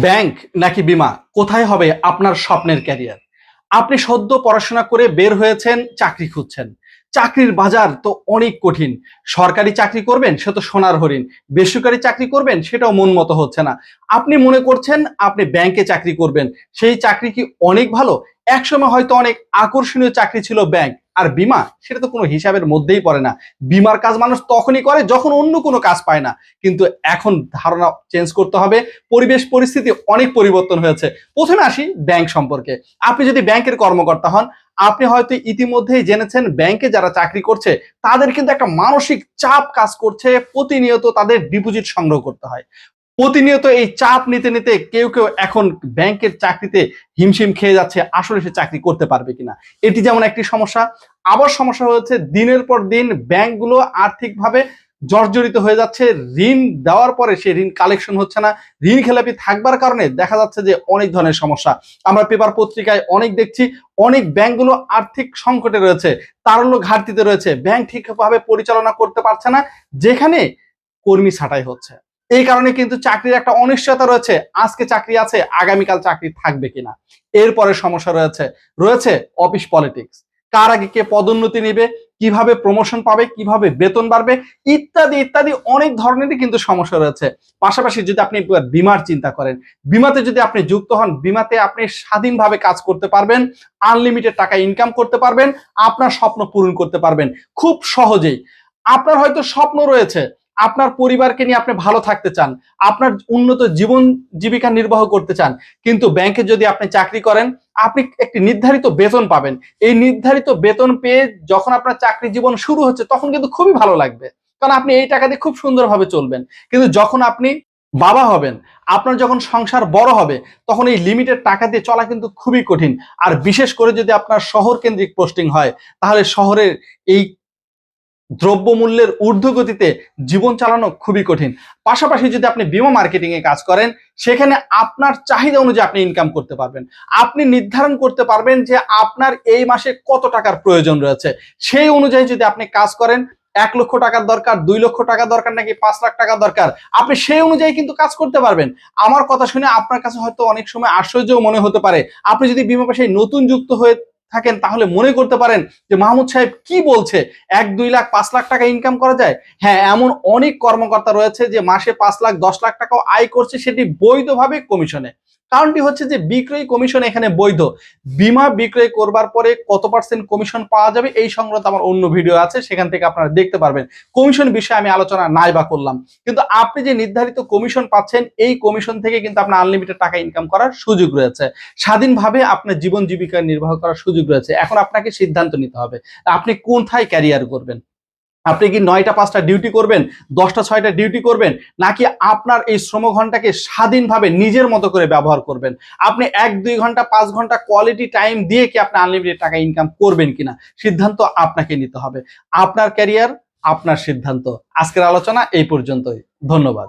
Bank নাকি বিমা? কোথায় হবে আপনার স্বপ্নের ক্যারিয়ার? আপনি সদ্য পড়াশোনা করে বের হয়েছেন, চাকরি খুঁজছেন। চাকরির বাজার তো অনেক কঠিন। সরকারি চাকরি করবেন, সে তো সোনার হরিণ। বেসরকারি চাকরি করবেন, সেটাও মন মতো হচ্ছে না। আপনি মনে করছেন আপনি ব্যাংকে চাকরি করবেন, সেই চাকরি কি অনেক ভালো? একসময় হয়তো অনেক আকর্ষণীয় চাকরি ছিল ব্যাংক। আর বিমা, সেটা তো কোনো হিসাবের মধ্যেই পড়ে না। বিমার কাজ মানুষ তখনই করে যখন অন্য কোনো কাজ পায় না। কিন্তু এখন ধারণা চেঞ্জ করতে হবে, পরিবেশ পরিস্থিতি অনেক পরিবর্তন হয়েছে। প্রথমে আসি ব্যাংক সম্পর্কে। আপনি যদি ব্যাংকের কর্মকর্তা হন, আপনি হয়তো ইতিমধ্যেই জেনেছেন ব্যাংকে যারা চাকরি করছে, তাদের কিন্তু একটা মানসিক চাপ কাজ করছে। প্রতিনিয়ত তাদের ডিপোজিট সংগ্রহ করতে হয়। প্রতিনিয়ত এই চাপ নিতে নিতে কেউ কেউ এখন ব্যাংকের চাকরিতে হিমশিম খেয়ে যাচ্ছে, আসলে সে চাকরি করতে পারবে কিনা। এটি যেমন একটি সমস্যা, আবার সমস্যা হচ্ছে দিনের পর দিন ব্যাংকগুলো আর্থিকভাবে জর্জরিত হয়ে যাচ্ছে, ঋণ দেওয়ার পরে সে ঋণ কালেকশন হচ্ছে না। ঋণ খেলাপি থাকবার কারণে দেখা যাচ্ছে যে অনেক ধরনের সমস্যা। আমরা পেপার পত্রিকায় অনেক দেখছি, অনেক ব্যাংকগুলো আর্থিক সংকটে রয়েছে, তারল্য ঘাটতিতে রয়েছে, ব্যাংক ঠিকভাবে পরিচালনা করতে পারছে না, যেখানে কর্মী ছাঁটাই হচ্ছে। এই কারণে কিন্তু চাকরির একটা অনিশ্চয়তা রয়েছে। আজকে চাকরি আছে, আগামীকাল চাকরি থাকবে কিনা? এরপরে সমস্যা রয়েছে। রয়েছে অফিস পলিটিক্স। কার আগে কে পদোন্নতি নেবে, কীভাবে প্রমোশন পাবে, কীভাবে বেতন বাড়বে, ইত্যাদি ইত্যাদি অনেক ধরনেরই কিন্তু সমস্যা রয়েছে। পাশাপাশি যদি আপনি বিমার চিন্তা করেন, বিমাতে যদি আপনি যুক্ত হন, বিমাতে আপনি স্বাধীনভাবে কাজ করতে পারবেন, আনলিমিটেড টাকা ইনকাম করতে পারবেন, আপনার স্বপ্ন পূরণ করতে পারবেন। খুব সহজেই। আপনার হয়তো স্বপ্ন রয়েছে আপনার পরিবারকে নিয়ে আপনি ভালো থাকতে চান, আপনার উন্নত জীবন জীবিকা নির্বাহ করতে চান, কিন্তু ব্যাংকে যদি আপনি চাকরি করেন, আপনি একটি নির্ধারিত বেতন পাবেন। এই নির্ধারিত বেতন পেয়ে যখন আপনার চাকরি জীবন শুরু হচ্ছে, তখন কিন্তু খুবই ভালো লাগবে। কারণ আপনি এই টাকা দিয়ে খুব সুন্দরভাবে চলবেন। কিন্তু যখন আপনি বাবা হবেন, আপনার যখন সংসার বড় হবে, তখন এই লিমিটেড টাকা দিয়ে চলা কিন্তু খুবই কঠিন। আর বিশেষ করে যদি আপনার শহর কেন্দ্রিক পোস্টিং হয়, তাহলে শহরের এই দ্রব্যমূল্যের ঊর্ধ্বগতিতে জীবন চালানো খুবই কঠিন। পাশাপাশি যদি আপনি বিমা মার্কেটিং এ কাজ করেন, সেখানে আপনার চাহিদা অনুযায়ী আপনি ইনকাম করতে পারবেন। আপনি নির্ধারণ করতে পারবেন যে আপনার এই মাসে কত টাকার প্রয়োজন রয়েছে। সেই অনুযায়ী যদি আপনি কাজ করেন, এক লক্ষ টাকার দরকার, দুই লক্ষ টাকা দরকার, নাকি পাঁচ লাখ টাকা দরকার, আপনি সেই অনুযায়ী কিন্তু কাজ করতে পারবেন। আমার কথা শুনে আপনার কাছে হয়তো অনেক সময় আশ্চর্য মনে হতে পারে। আপনি যদি বিমা পেশায় নতুন যুক্ত হয়ে থাকেন, তাহলে মনে করতে পারেন যে মাহমুদ সাহেব কি বলছে? এক, দুই লাখ, পাঁচ লাখ টাকা ইনকাম করা যায়? হ্যাঁ এমন অনেক কর্মকর্তা রয়েছে যে মাসে পাঁচ লাখ, দশ লাখ টাকাও আয় করছে, সেটি বৈধভাবে কমিশনে। কারণটি হচ্ছে যে বিক্রয় কমিশন এখানে বৈধ। বিমা বিক্রয় করবার পরে কত পার্সেন্ট কমিশন পাওয়া যাবে এই সংক্রান্ত আমার অন্য ভিডিও আছে, সেখান থেকে আপনারা দেখতে পারবেন। কমিশন বিষয়ে আমি আলোচনা নাই বা করলাম। কিন্তু আপনি যে নির্ধারিত কমিশন পাচ্ছেন, এই কমিশন থেকে কিন্তু আপনার আনলিমিটেড টাকা ইনকাম করার সুযোগ রয়েছে। স্বাধীনভাবে আপনার জীবন জীবিকা নির্বাহ করার সুযোগ রয়েছে। এখন আপনাকে সিদ্ধান্ত নিতে হবে। আপনি কোনথায় ক্যারিয়ার করবেন আপনি কি নয়টা, পাঁচটা ডিউটি করবেন, দশটা, ছয়টা ডিউটি করবেন, নাকি আপনার এই শ্রম ঘন্টাকে স্বাধীনভাবে নিজের মতো করে ব্যবহার করবেন? আপনি এক, দুই ঘণ্টা, পাঁচ ঘণ্টা কোয়ালিটি টাইম দিয়ে কি আপনি আনলিমিটেড টাকা ইনকাম করবেন কিনা? সিদ্ধান্ত আপনাকে নিতে হবে। আপনার ক্যারিয়ার আপনার সিদ্ধান্ত। আজকের আলোচনা এই পর্যন্তই। ধন্যবাদ।